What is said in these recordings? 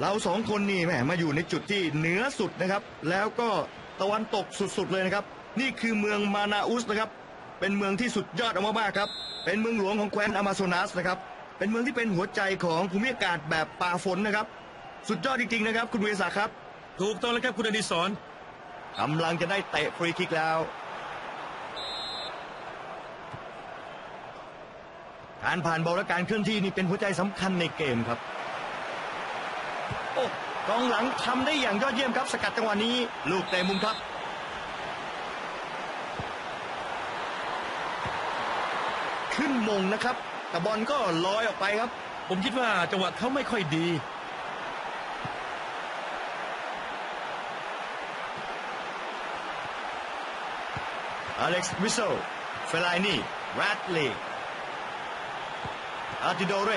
เราสองคนนี่แหมมาอยู่ในจุดที่เหนือสุดนะครับ แล้วก็ตะวันตกสุดๆเลยนะครับ นี่คือเมืองมานาอุสนะครับ เป็นเมืองที่สุดยอดอมากๆครับ เป็นเมืองหลวงของแคว้นอามาโซนัสนะครับ เป็นเมืองที่เป็นหัวใจของภูมิอากาศแบบป่าฝนนะครับ สุดยอดจริงๆนะครับ คุณเวสาครับ ถูกต้องแล้วครับคุณอดิศรกำลังจะได้เตะฟรีคิกแล้วการผ่านบอลและการเคลื่อนที่นี่เป็นหัวใจสำคัญในเกมครับโอ้ กองหลังทำได้อย่างยอดเยี่ยมครับสกัดจังหวะนี้ ลูกเตะมุมครับ ขึ้นมงนะครับ แต่บอลก็ลอยออกไปครับ ผมคิดว่าจังหวะเขาไม่ค่อยดีอเล็กซ์วิสโซเฟลายนี่แรดลีย์อาร์ติโดเร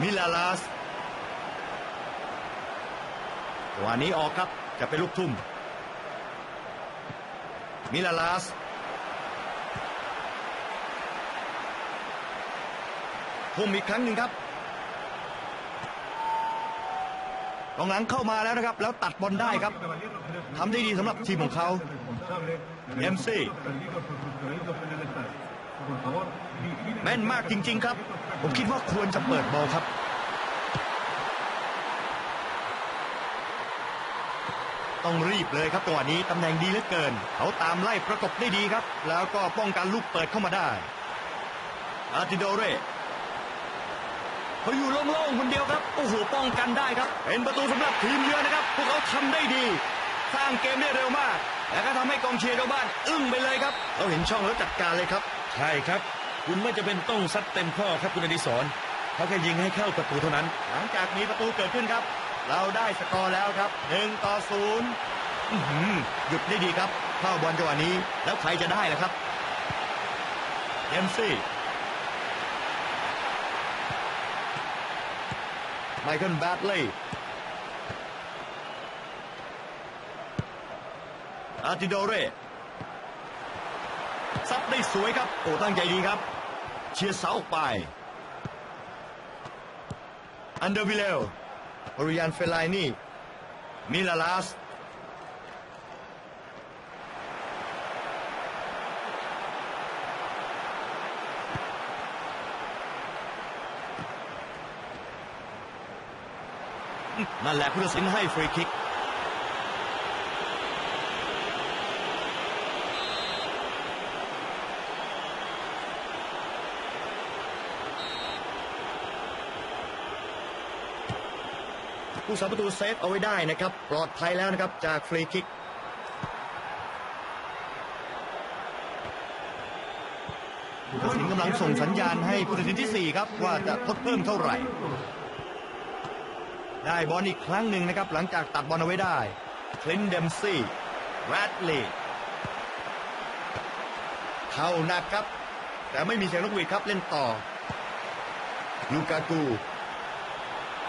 มิลาลาสวันนี้ออกครับจะเป็นลูกทุ่ม มิลาลาสทุ่มอีกครั้งหนึ่งครับกองหลังเข้ามาแล้วนะครับ แล้วตัดบอลได้ครับทำได้ดีสำหรับทีมของเขาเอ็มซี แม่นมากจริง ๆ ครับ ผมคิดว่าควรจะเปิดบอลครับ ต้องรีบเลยครับจังหวะนี้ตำแหน่งดีเหลือเกิน เขาตามไล่ประกบได้ดีครับ แล้วก็ป้องกันลูกเปิดเข้ามาได้ อาติโดเรเขาอยู่โล่งๆคนเดียวครับ โอ้โหป้องกันได้ครับ เป็นประตูสำหรับทีมเยือนนะครับ พวกเขาทำได้ดี สร้างเกมได้เร็วมาก และก็ทำให้กองเชียร์ชาวบ้าน อึ้งไปเลยครับ เราเห็นช่องแล้วจัดการเลยครับ ใช่ครับ คุณไม่จะเป็นต้องซัดเต็มข้อครับคุณอดิศรเขาแค่ยิงให้เข้าประตูเท่านั้น หลังจากมีประตูเกิดขึ้นครับ เราได้สกอร์แล้วครับหนึ่งต่อศูนย์หยุดได้ดีครับเข้าบอลจังหวะนี้ แล้วใครจะได้ล่ะครับเอมซี่ไมเคิลแบดลีย์อาร์ติโดเร ซับได้สวยครับโอ้ตั้งใจดีครับ เชียร์เสาออกไป อันเดอร์วิเลลโอริยันเฟลายนี่มิลาลาสนั่นแหละผู้ตัดสินให้ฟรีคิก ผู้สาประตูเซฟเอาไว้ได้นะครับ ปลอดภัยแล้วนะครับจากฟรีคิก ผู้ตัดสินกำลังส่งสัญญาณให้ผู้ตัดสินที่ 4 ครับ ว่าจะทดเพิ่มเท่าไหร่ ได้บอลอีกครั้งหนึ่งนะครับ หลังจากตัดบอลเอาไว้ได้ คลินเดมซี่แรดลีย์เข้าหนักครับ แต่ไม่มีเสียงนกหวีดครับเล่นต่อ ลูกากู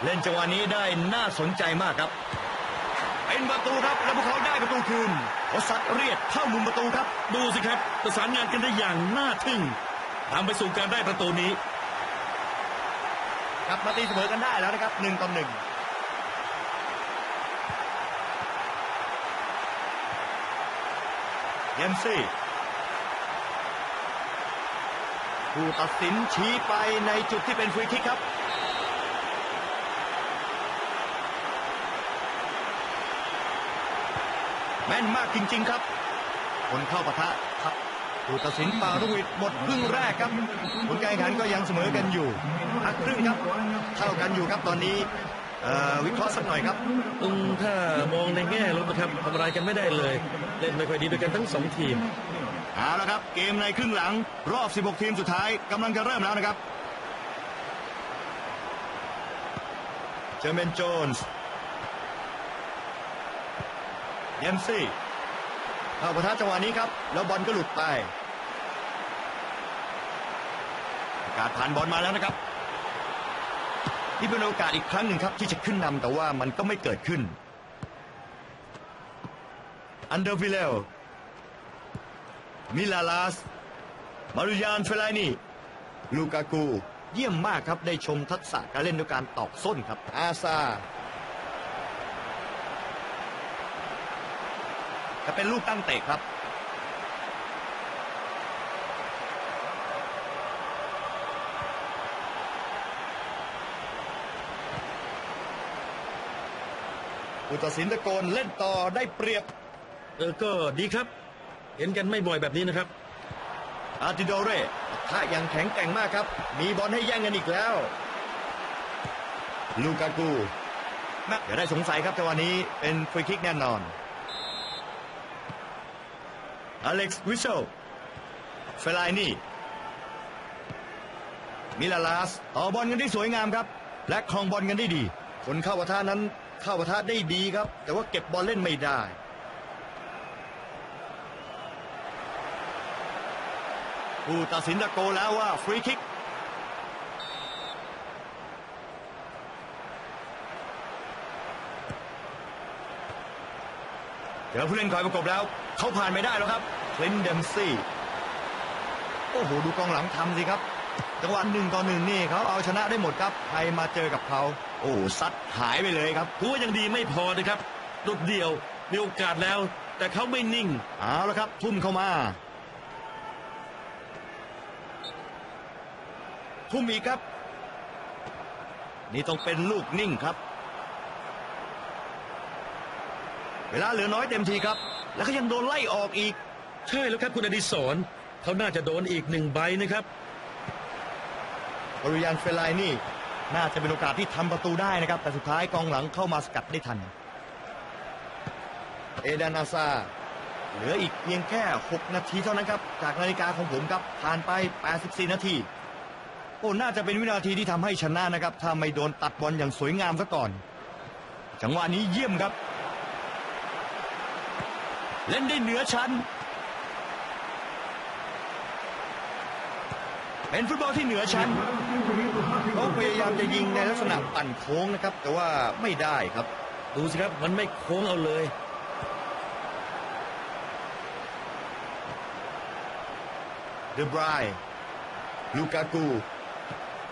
เล่นจังหวะนี้ได้น่าสนใจมากครับ เป็นประตูครับแล้วพวกเขาได้ประตูคืนเขาซัดเรียดเข้ามุมประตูครับ ดูสิครับ ประสานงานกันได้อย่างน่าทึ่งทำไปสู่การได้ประตูนี้กลับมาตีเสมอกันได้แล้วนะครับหนึ่งต่อหนึ่งเยมซี่ผู้ตัดสินชี้ไปในจุดที่เป็นฟรีคิกครับ แม่นมากจริง ๆ ครับ คนเข้าปะทะครับผู้ตัดสินปารุวิทหมดครึ่งแรกครับผลการแข่งขันก็ยังเสมอกันอยู่พักครึ่งครับเท่ากันอยู่ครับตอนนี้เอ่อวิเคราะห์สักหน่อยครับอืมถ้ามองในแง่ลบนะครับทำอะไรกันไม่ได้เลย เล่นไม่ค่อยดีด้วยกันทั้งสองทีมเอาละครับ เกมในครึ่งหลัง รอบ 16 ทีมสุดท้ายกำลังจะเริ่มแล้วนะครับเจอร์เมนโจนส์ เยมซี่เข้าประทะจังหวะนี้ครับ แล้วบอลก็หลุดไป การผ่านบอลมาแล้วนะครับนี่เป็นโอกาสอีกครั้งหนึ่งครับ ที่จะขึ้นนำแต่ว่ามันก็ไม่เกิดขึ้น อันเดอร์วิเลลมิลาลาส มารุยานเฟลานี่ลูกากู เยี่ยมมากครับ ได้ชมทักษะการเล่นด้วยการตอกส้นครับ อาซา จะเป็นลูกตั้งเตะครับ อุตสินตะโกนเล่นต่อได้เปรียบ เออก็ดีครับ เห็นกันไม่บ่อยแบบนี้นะครับ อาร์ติโดเร่ท่ายังแข็งแกร่งมากครับ มีบอลให้แย่งกันอีกแล้ว ลูกากูอย่าได้สงสัยครับจังหวะนี้เป็นฟรีคิกแน่นอน อเล็กซ์วิชเชลเฟลายนี่ มิลาลาสต่อบอลกันได้สวยงามครับ และครองบอลกันได้ดี คนเข้าปะทะนั้นเข้าปะทะได้ดีครับ แต่ว่าเก็บบอลเล่นไม่ได้ผู้ตัดสินตะโกแล้วว่าฟรีคิก จอผู้เล่นคอยประกบแล้ว เขาผ่านไม่ได้แล้วครับคลินเดมซี่โอ้โหดูกองหลังทำสิครับ จังหวะหนึ่งต่อหนึ่งนี่เขาเอาชนะได้หมดครับใครมาเจอกับเขาโอ้โหซัดหายไปเลยครับถือว่ายังดีไม่พอนะครับโดดเดี่ยวมีโอกาสแล้ว แต่เขาไม่นิ่งเอาละครับ ทุ่มเข้ามา ทุ่มอีกครับ นี่ต้องเป็นลูกนิ่งครับ เวลาเหลือน้อยเต็มทีครับ แล้วก็ยังโดนไล่ออกอีก ใช่แล้วครับคุณอดิศรเขาน่าจะโดนอีกหนึ่งใบนะครับบริยานเฟลายนี่ น่าจะเป็นโอกาสที่ทำประตูได้นะครับ แต่สุดท้ายกองหลังเข้ามาสกัดได้ทัน เอดานาซาเหลืออีกเพียงแค่ 6 นาทีเท่านั้นครับ จากนาฬิกาของผมครับผ่านไป 84 นาทีโอ้น่าจะเป็นวินาทีที่ทำให้ชนะนะครับ ถ้าไม่โดนตัดบอลอย่างสวยงามซะก่อน จังหวะนี้เยี่ยมครับ เล่นได้เหนือชั้น เป็นฟุตบอลที่เหนือชั้นเขาพยายามจะยิงในลักษณะปั่นโค้งนะครับ แต่ว่าไม่ได้ครับ ดูสิครับมันไม่โค้งเอาเลยเดบรายลูกากู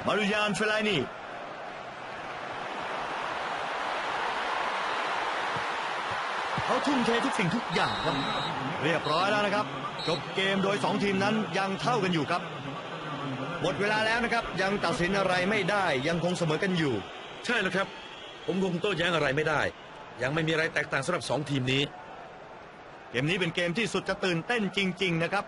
มารุยานเฟลานี่ เขาทุ่มเททุกสิ่งทุกอย่างครับเรียบร้อยแล้วนะครับ จบเกมโดย 2 ทีมนั้นยังเท่ากันอยู่ครับหมดเวลาแล้วนะครับ ยังตัดสินอะไรไม่ได้ยังคงเสมอกันอยู่ ใช่แล้วครับ ผมคงโต้แย้งอะไรไม่ได้ ยังไม่มีอะไรแตกต่างสำหรับสองทีมนี้ เกมนี้เป็นเกมที่สุดจะตื่นเต้นจริง ๆ นะครับ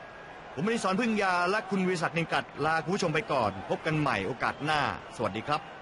ผมอนิสรพึ่งยาและคุณวิศักดิ์นินกัดลาคุณผู้ชมไปก่อน พบกันใหม่โอกาสหน้า สวัสดีครับ